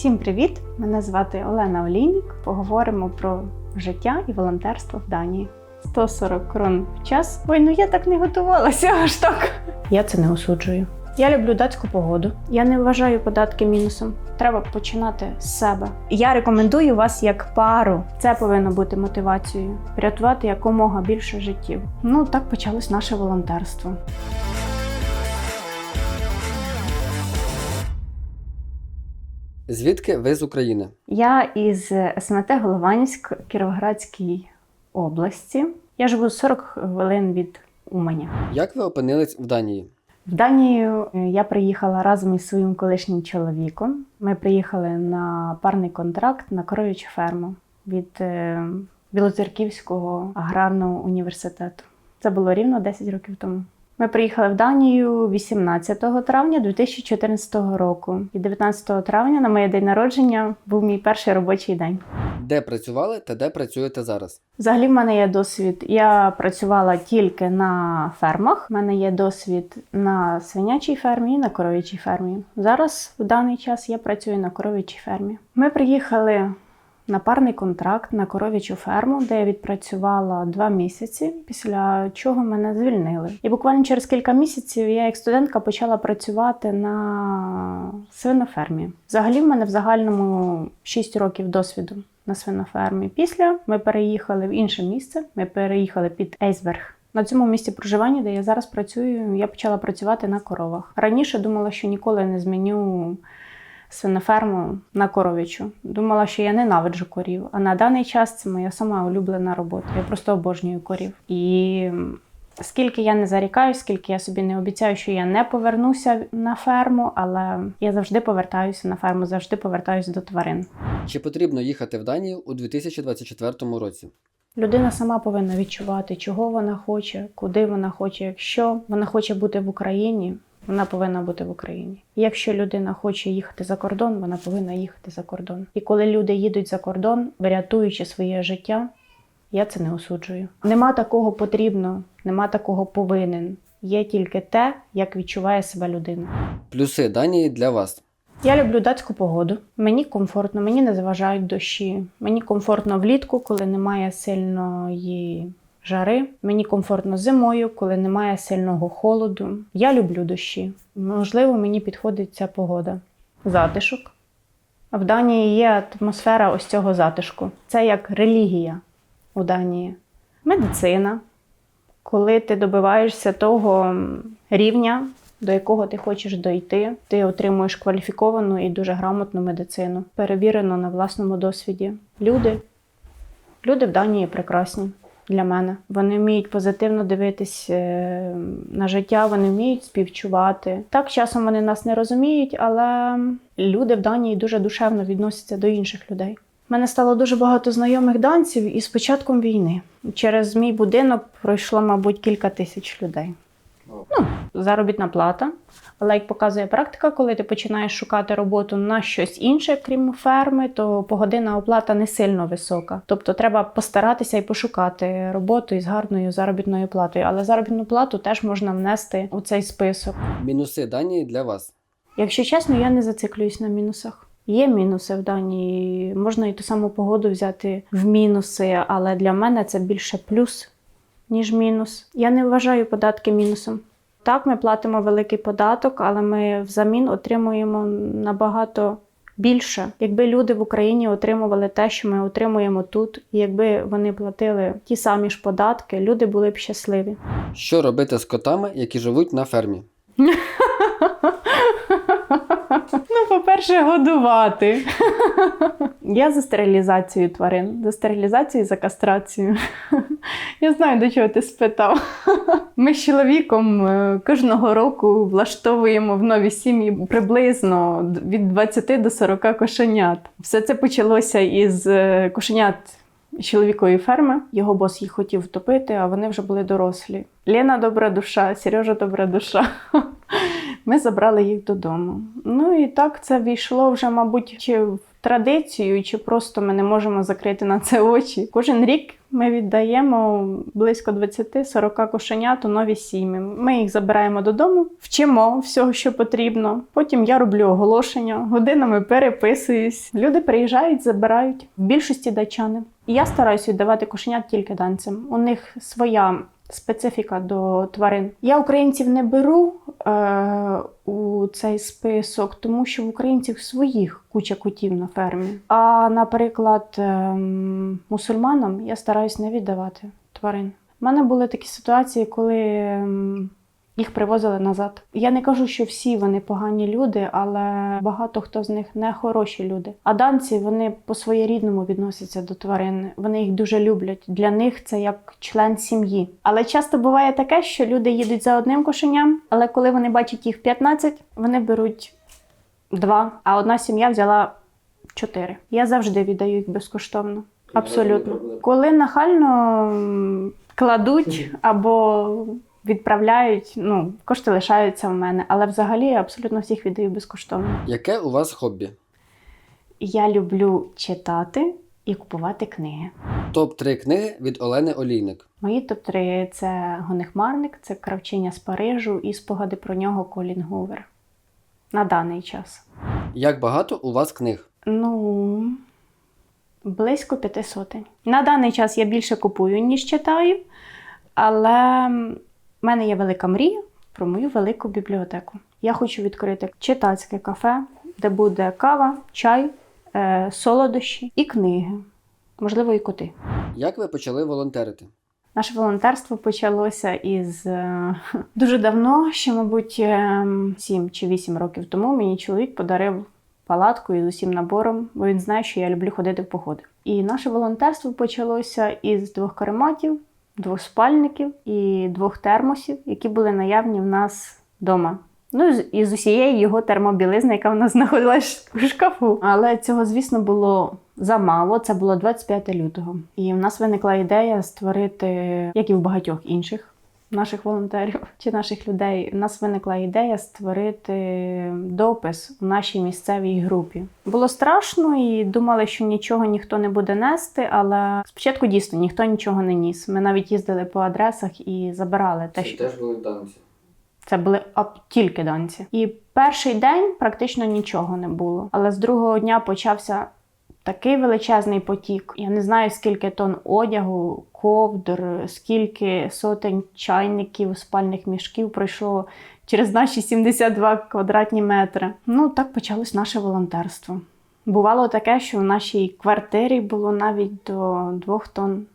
Всім привіт! Мене звати Олена Олійник. Поговоримо про життя і волонтерство в Данії. 140 крон в час. Ой, ну я так не готувалася аж так. Я це не осуджую. Я люблю датську погоду. Я не вважаю податки мінусом. Треба починати з себе. Я рекомендую вас як пару. Це повинно бути мотивацією. Врятувати якомога більше життів. Ну так почалось наше волонтерство. Звідки ви з України? Я із СМТ Голованівськ Кіровоградській області. Я живу 40 хвилин від Уманя. Як ви опинились в Данії? В Данію е, я приїхала разом із своїм колишнім чоловіком. Ми приїхали на парний контракт на коров'ячу ферму від е, Білоцерківського аграрного університету. Це було рівно 10 років тому. Ми приїхали в Данію 18 травня 2014 року. І 19 травня на моє день народження був мій перший робочий день. Де працювали та де працюєте зараз? Взагалі, в мене є досвід. Я працювала тільки на фермах. У мене є досвід на свинячій фермі і на коров'ячій фермі. Зараз в даний час я працюю на коров'ячій фермі. Ми приїхали на парний контракт на коров'ячу ферму, де я відпрацювала два місяці, після чого мене звільнили. І буквально через кілька місяців я, як студентка, почала працювати на свинофермі. Взагалі, в мене в загальному 6 років досвіду на свинофермі. Після ми переїхали в інше місце. Ми переїхали під Ейсберг. На цьому місці проживання, де я зараз працюю, я почала працювати на коровах. Раніше думала, що ніколи не зміню свиноферму на коров'ячу. Думала, що я ненавиджу корів. А на даний час це моя сама улюблена робота. Я просто обожнюю корів. І скільки я не зарікаю, скільки я собі не обіцяю, що я не повернуся на ферму, але я завжди повертаюся на ферму, завжди повертаюся до тварин. Чи потрібно їхати в Данію у 2024 році? Людина сама повинна відчувати, чого вона хоче, куди вона хоче. Якщо вона хоче бути в Україні, вона повинна бути в Україні. Якщо людина хоче їхати за кордон, вона повинна їхати за кордон. І коли люди їдуть за кордон, врятуючи своє життя, я це не осуджую. Нема такого потрібно, нема такого повинен. Є тільки те, як відчуває себе людина. Плюси Данії для вас. Я люблю датську погоду. Мені комфортно, мені не заважають дощі. Мені комфортно влітку, коли немає сильної жари. Мені комфортно зимою, коли немає сильного холоду. Я люблю дощі. Можливо, мені підходить ця погода. Затишок. В Данії є атмосфера ось цього затишку. Це як релігія у Данії. Медицина. Коли ти добиваєшся того рівня, до якого ти хочеш дойти, ти отримуєш кваліфіковану і дуже грамотну медицину, перевірено на власному досвіді. Люди, люди в Данії прекрасні для мене. Вони вміють позитивно дивитись е, на життя, вони вміють співчувати. Так, часом вони нас не розуміють, але люди в Данії дуже душевно відносяться до інших людей. У мене стало дуже багато знайомих данців із початком війни. Через мій будинок пройшло, мабуть, кілька тисяч людей. Ну, заробітна плата. Але як показує практика, коли ти починаєш шукати роботу на щось інше, крім ферми, то погодинна оплата не сильно висока. Тобто треба постаратися і пошукати роботу із гарною заробітною платою. Але заробітну плату теж можна внести у цей список. Мінуси Данії для вас. Якщо чесно, я не зациклююсь на мінусах. Є мінуси в Данії, можна і ту саму погоду взяти в мінуси, але для мене це більше плюс, ніж мінус. Я не вважаю податки мінусом. Так, ми платимо великий податок, але ми взамін отримуємо набагато більше. Якби люди в Україні отримували те, що ми отримуємо тут, і якби вони платили ті самі ж податки, люди були б щасливі. Що робити з котами, які живуть на фермі? Ну, по-перше, годувати. Я за стерилізацію тварин, за стерилізацію і за кастрацію. Я знаю, до чого ти спитав. Ми з чоловіком е, кожного року влаштовуємо в нові сім'ї приблизно від 20 до 40 кошенят. Все це почалося із е, кошенят чоловікової ферми. Його бос їх хотів втопити, а вони вже були дорослі. Лена добра душа, Сережа добра душа. Ми забрали їх додому. Ну і так це війшло вже, мабуть, чи в традицію, чи просто ми не можемо закрити на це очі. Кожен рік ми віддаємо близько 20-40 кошенят у нові сім'ї. Ми їх забираємо додому, вчимо всього, що потрібно. Потім я роблю оголошення, годинами переписуюсь. Люди приїжджають, забирають. В більшості датчани. І я стараюся віддавати кошенят тільки данцям. У них своя специфіка до тварин. Я українців не беру е, у цей список, тому що в українців своїх куча котів на фермі. А, наприклад, е, мусульманам я стараюсь не віддавати тварин. У мене були такі ситуації, коли ем, їх привозили назад. Я не кажу, що всі вони погані люди, але багато хто з них не хороші люди. А данці вони по своєрідному відносяться до тварин. Вони їх дуже люблять. Для них це як член сім'ї. Але часто буває таке, що люди їдуть за одним кошеням, але коли вони бачать їх 15, вони беруть два, а одна сім'я взяла чотири. Я завжди віддаю їх безкоштовно. Абсолютно. Коли нахально кладуть або відправляють, ну, кошти лишаються в мене, але взагалі я абсолютно всіх віддаю безкоштовно. Яке у вас хобі? Я люблю читати і купувати книги. Топ-3 книги від Олени Олійник. Мої топ-3 це Гонехмарник, це Кравчиня з Парижу і спогади про нього Колін Гувер. На даний час. Як багато у вас книг? Ну, близько п'яти сотень. На даний час я більше купую, ніж читаю, але в мене є велика мрія про мою велику бібліотеку. Я хочу відкрити читацьке кафе, де буде кава, чай, е, солодощі і книги, можливо, і коти. Як ви почали волонтерити? Наше волонтерство почалося із е, дуже давно, ще, мабуть, е, 7 чи 8 років тому мені чоловік подарив палатку із усім набором, бо він знає, що я люблю ходити в походи. І наше волонтерство почалося із двох карематів, двох спальників і двох термосів, які були наявні в нас вдома. Ну, і з усієї його термобілизни, яка в нас знаходилась у шкафу. Але цього, звісно, було замало. Це було 25 лютого. І в нас виникла ідея створити, як і в багатьох інших наших волонтерів чи наших людей. У нас виникла ідея створити допис у нашій місцевій групі. Було страшно і думали, що нічого ніхто не буде нести, але спочатку дійсно ніхто нічого не ніс. Ми навіть їздили по адресах і забирали те, що теж були данці. це були тільки данці. І перший день практично нічого не було. Але з другого дня почався такий величезний потік. Я не знаю, скільки тонн одягу, ковдр, скільки сотень чайників, спальних мішків пройшло через наші 72 квадратні метри. Ну, так почалось наше волонтерство. Бувало таке, що в нашій квартирі було навіть до двох тонн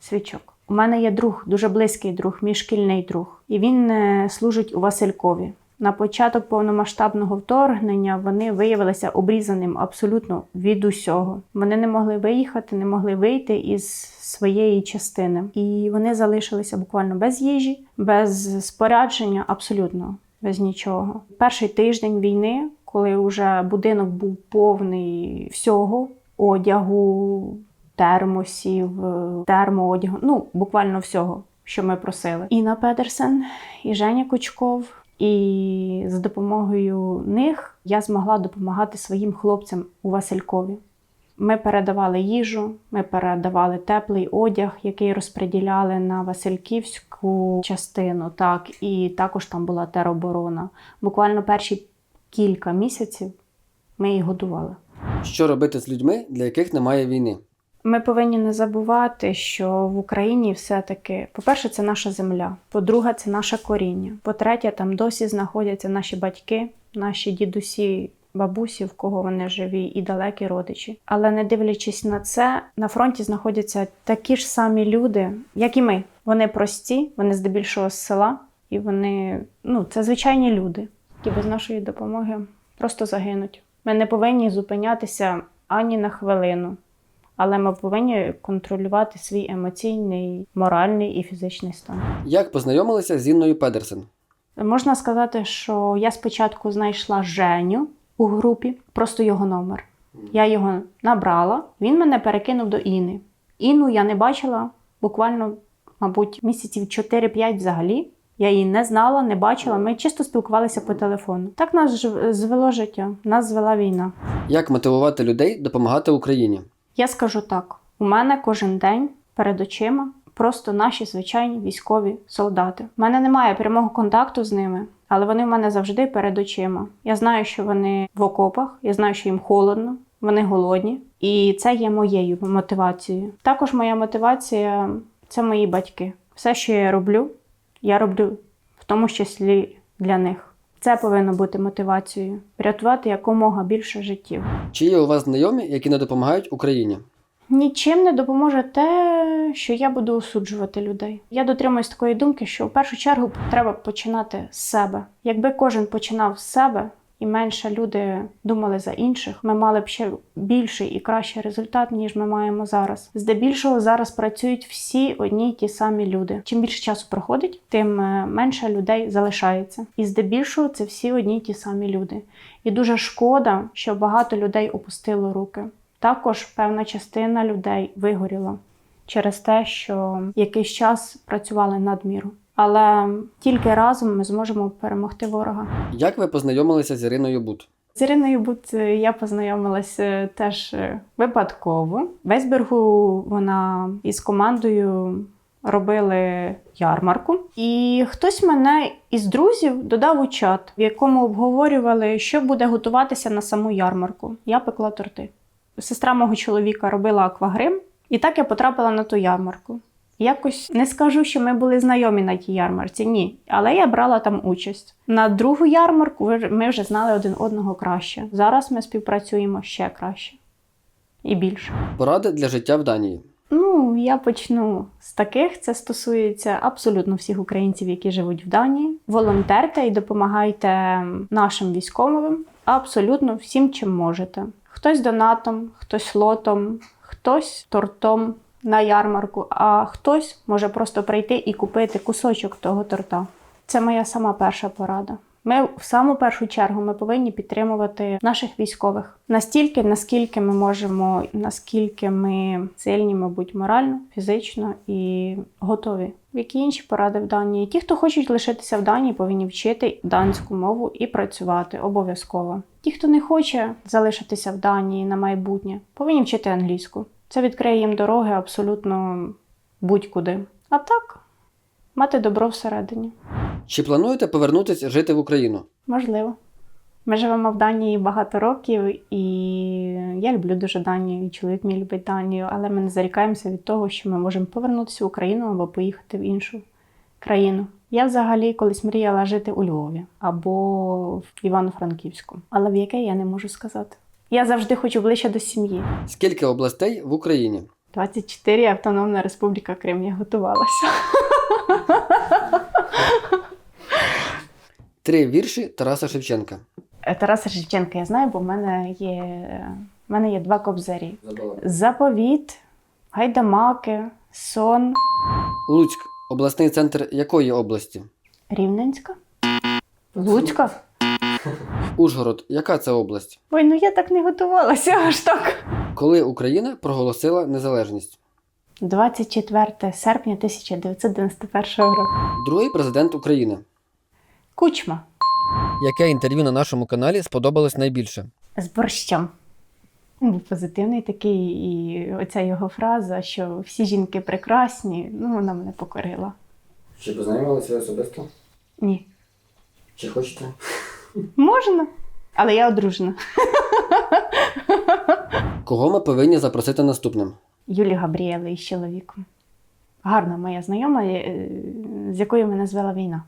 свічок. У мене є друг, дуже близький друг, мій шкільний друг, і він е, служить у Василькові. На початок повномасштабного вторгнення вони виявилися обрізаним абсолютно від усього. Вони не могли виїхати, не могли вийти із своєї частини. І вони залишилися буквально без їжі, без спорядження, абсолютно без нічого. Перший тиждень війни, коли вже будинок був повний всього одягу, термосів, е, термоодягу, ну буквально всього, що ми просили. Інна Петерсен і Женя Кучков. І за допомогою них я змогла допомагати своїм хлопцям у Василькові. Ми передавали їжу, ми передавали теплий одяг, який розподіляли на Васильківську частину. Так, і також там була тероборона. Буквально перші кілька місяців ми їх годували. Що робити з людьми, для яких немає війни? Ми повинні не забувати, що в Україні все-таки, по-перше, це наша земля. По-друге, це наше коріння. По-третє, там досі знаходяться наші батьки, наші дідусі, бабусі, в кого вони живі, і далекі родичі. Але не дивлячись на це, на фронті знаходяться такі ж самі люди, як і ми. Вони прості, вони здебільшого з села, і вони ну, це звичайні люди, які без нашої допомоги просто загинуть. Ми не повинні зупинятися ані на хвилину але ми повинні контролювати свій емоційний, моральний і фізичний стан. Як познайомилися з Інною Педерсен? Можна сказати, що я спочатку знайшла Женю у групі, просто його номер. Я його набрала, він мене перекинув до Іни. Інну я не бачила буквально, мабуть, місяців 4-5 взагалі. Я її не знала, не бачила. Ми чисто спілкувалися по телефону. Так нас звело життя, нас звела війна. Як мотивувати людей допомагати Україні? Я скажу так: у мене кожен день перед очима просто наші звичайні військові солдати. У мене немає прямого контакту з ними, але вони в мене завжди перед очима. Я знаю, що вони в окопах, я знаю, що їм холодно, вони голодні, і це є моєю мотивацією. Також моя мотивація це мої батьки. Все, що я роблю, я роблю в тому числі для них. Це повинно бути мотивацією врятувати якомога більше життів. Чи є у вас знайомі, які не допомагають Україні? Нічим не допоможе те, що я буду осуджувати людей. Я дотримуюсь такої думки, що в першу чергу треба починати з себе. Якби кожен починав з себе і менше люди думали за інших, ми мали б ще більший і кращий результат, ніж ми маємо зараз. Здебільшого зараз працюють всі одні й ті самі люди. Чим більше часу проходить, тим е, менше людей залишається. І здебільшого це всі одні й ті самі люди. І дуже шкода, що багато людей опустило руки. Також певна частина людей вигоріла через те, що якийсь час працювали надміру. Але тільки разом ми зможемо перемогти ворога. Як ви познайомилися з Іриною Бут? З Іриною Бут е, я познайомилася теж е, випадково. В Есбергу вона із командою робили ярмарку, і хтось мене із друзів додав у чат, в якому обговорювали, що буде готуватися на саму ярмарку. Я пекла торти. Сестра мого чоловіка робила аквагрим, і так я потрапила на ту ярмарку. Якось не скажу, що ми були знайомі на тій ярмарці, ні. Але я брала там участь. На другу ярмарку ми вже знали один одного краще. Зараз ми співпрацюємо ще краще і більше. Поради для життя в Данії. Ну, я почну з таких. Це стосується абсолютно всіх українців, які живуть в Данії. Волонтерте і допомагайте нашим військовим абсолютно всім, чим можете. Хтось донатом, хтось лотом, хтось тортом на ярмарку, а хтось може просто прийти і купити кусочок того торта. Це моя сама перша порада. Ми в саму першу чергу ми повинні підтримувати наших військових настільки, наскільки ми можемо, наскільки ми сильні, мабуть, морально, фізично і готові. Які інші поради в Данії? Ті, хто хочуть лишитися в Данії, повинні вчити данську мову і працювати обов'язково. Ті, хто не хоче залишитися в Данії на майбутнє, повинні вчити англійську. Це відкриє їм дороги абсолютно будь-куди. А так, мати добро всередині. Чи плануєте повернутися жити в Україну? Можливо. Ми живемо в Данії багато років, і я люблю дуже Данію, і чоловік мій любить Данію, але ми не зарікаємося від того, що ми можемо повернутися в Україну або поїхати в іншу країну. Я взагалі колись мріяла жити у Львові або в Івано-Франківську, але в яке я не можу сказати. Я завжди хочу ближче до сім'ї. Скільки областей в Україні? 24 Автономна Республіка Крим. Я готувалася. Три вірші Тараса Шевченка. Е, Тараса Шевченка я знаю, бо в мене є, в мене є два кобзарі. Заповіт, гайдамаки, сон, Луцьк обласний центр якої області? Рівненська, Луцька. Ужгород, яка це область? Ой, ну я так не готувалася аж так. Коли Україна проголосила незалежність? 24 серпня 1991 року. Другий президент України. Кучма Яке інтерв'ю на нашому каналі сподобалось найбільше? з борщом. Він був позитивний такий, і оця його фраза, що всі жінки прекрасні, ну вона мене покорила. Чи познайомилися особисто? Ні. Чи хочете? Можна, але я одружена. Кого ми повинні запросити наступним? Юлі Габріели із чоловіком. Гарна моя знайома, е, з якою мене звела війна.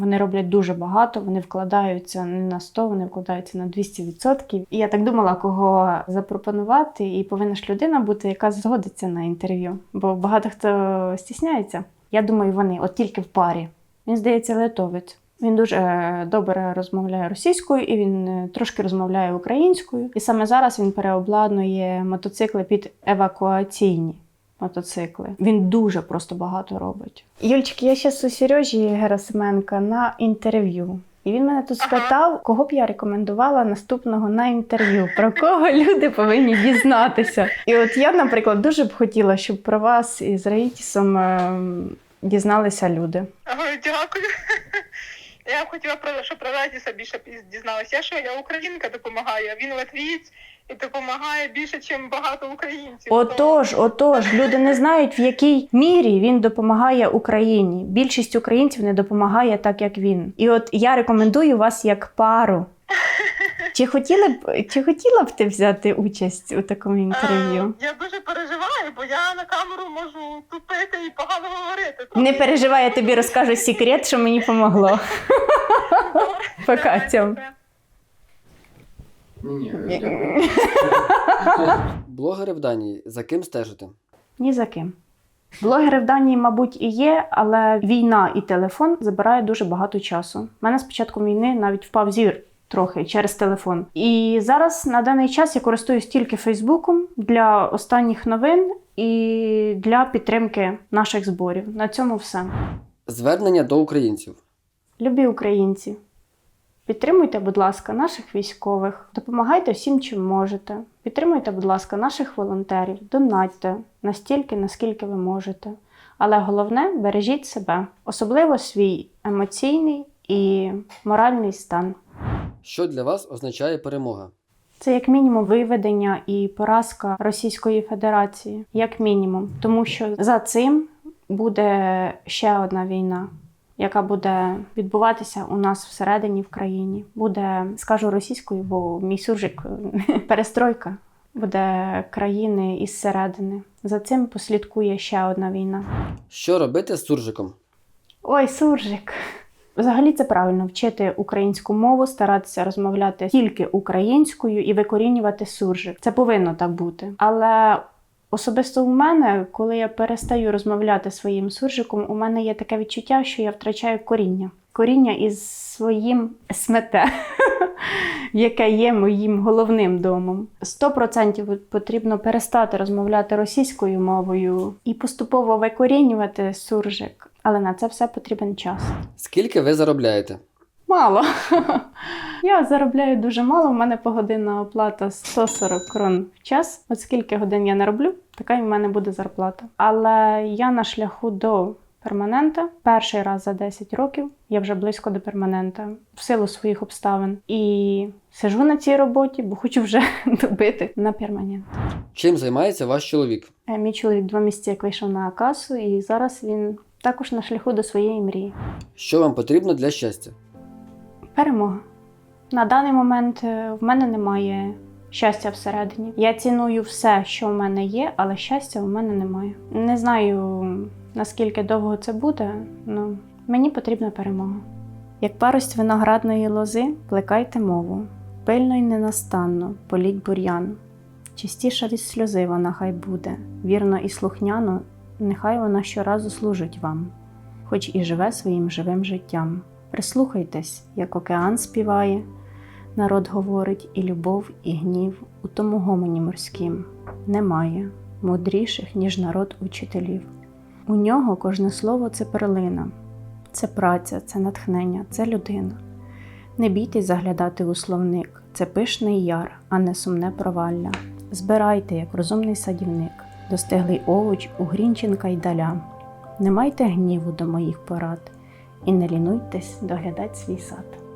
Вони роблять дуже багато, вони вкладаються не на 100, вони вкладаються на 200%. І я так думала, кого запропонувати, і повинна ж людина бути, яка згодиться на інтерв'ю. Бо багато хто стісняється. Я думаю, вони от тільки в парі. Він здається, литовець. Він дуже е, добре розмовляє російською і він е, трошки розмовляє українською. І саме зараз він переобладнує мотоцикли під евакуаційні мотоцикли. Він дуже просто багато робить. Юльчик, я зараз у Сережі Герасименка на інтерв'ю. І він мене тут спитав, кого б я рекомендувала наступного на інтерв'ю, про кого люди повинні дізнатися. І от я, наприклад, дуже б хотіла, щоб про вас із Раїтісом ем, дізналися люди. Ой, дякую. Я хотіла про щоб про Радіса більше дізналася. Я що я українка допомагаю, а він латвієць і допомагає більше, ніж багато українців. Отож, отож, люди не знають, в якій мірі він допомагає Україні. Більшість українців не допомагає так, як він. І от я рекомендую вас як пару. Чи хотіли б чи хотіла б ти взяти участь у такому інтерв'ю? Е, Я дуже бо я на камеру можу тупити і погано говорити. Не переживай, я тобі розкажу секрет, що мені помогло. Пока, Тьом. Ні. Блогери в Данії. За ким стежите? Ні за ким. Блогери в Данії, мабуть, і є, але війна і телефон забирає дуже багато часу. У мене з початком війни навіть впав зір трохи через телефон. І зараз на даний час я користуюсь тільки Фейсбуком для останніх новин і для підтримки наших зборів. На цьому все. Звернення до українців. Любі українці, підтримуйте, будь ласка, наших військових, допомагайте всім, чим можете. Підтримуйте, будь ласка, наших волонтерів, донатьте настільки, наскільки ви можете. Але головне бережіть себе, особливо свій емоційний і моральний стан. Що для вас означає перемога? Це як мінімум виведення і поразка Російської Федерації, як мінімум, тому що за цим буде ще одна війна, яка буде відбуватися у нас всередині в країні. Буде, скажу російською, бо мій суржик перестройка. Буде країни із середини. За цим послідкує ще одна війна. Що робити з суржиком? Ой, суржик. Взагалі це правильно вчити українську мову, старатися розмовляти тільки українською і викорінювати суржик. Це повинно так бути. Але особисто у мене, коли я перестаю розмовляти своїм суржиком, у мене є таке відчуття, що я втрачаю коріння. Коріння із своїм смете, яке є моїм головним домом. Сто процентів потрібно перестати розмовляти російською мовою і поступово викорінювати суржик. Але на це все потрібен час. Скільки ви заробляєте? Мало. Я заробляю дуже мало. У мене погодинна оплата 140 крон в час. От скільки годин я не роблю, така і в мене буде зарплата. Але я на шляху до перманента. Перший раз за 10 років я вже близько до перманента в силу своїх обставин. І сижу на цій роботі, бо хочу вже добити на перманент. Чим займається ваш чоловік? Е, Мій чоловік два місяці як вийшов на касу, і зараз він також на шляху до своєї мрії. Що вам потрібно для щастя? Перемога. На даний момент е, в мене немає щастя всередині. Я ціную все, що в мене є, але щастя в мене немає. Не знаю наскільки довго це буде, але мені потрібна перемога. Як парость виноградної лози, плекайте мову, пильно й ненастанно політь бур'ян. Чистіша від сльози вона хай буде, вірно і слухняно, нехай вона щоразу служить вам, хоч і живе своїм живим життям. Прислухайтесь, як океан співає, народ говорить і любов, і гнів у тому гомоні морськім немає мудріших, ніж народ учителів. У нього кожне слово це перлина, це праця, це натхнення, це людина. Не бійтесь заглядати у словник, це пишний яр, а не сумне провалля. Збирайте, як розумний садівник, достиглий овоч у Грінченка й даля. Не майте гніву до моїх порад і не лінуйтесь доглядати свій сад.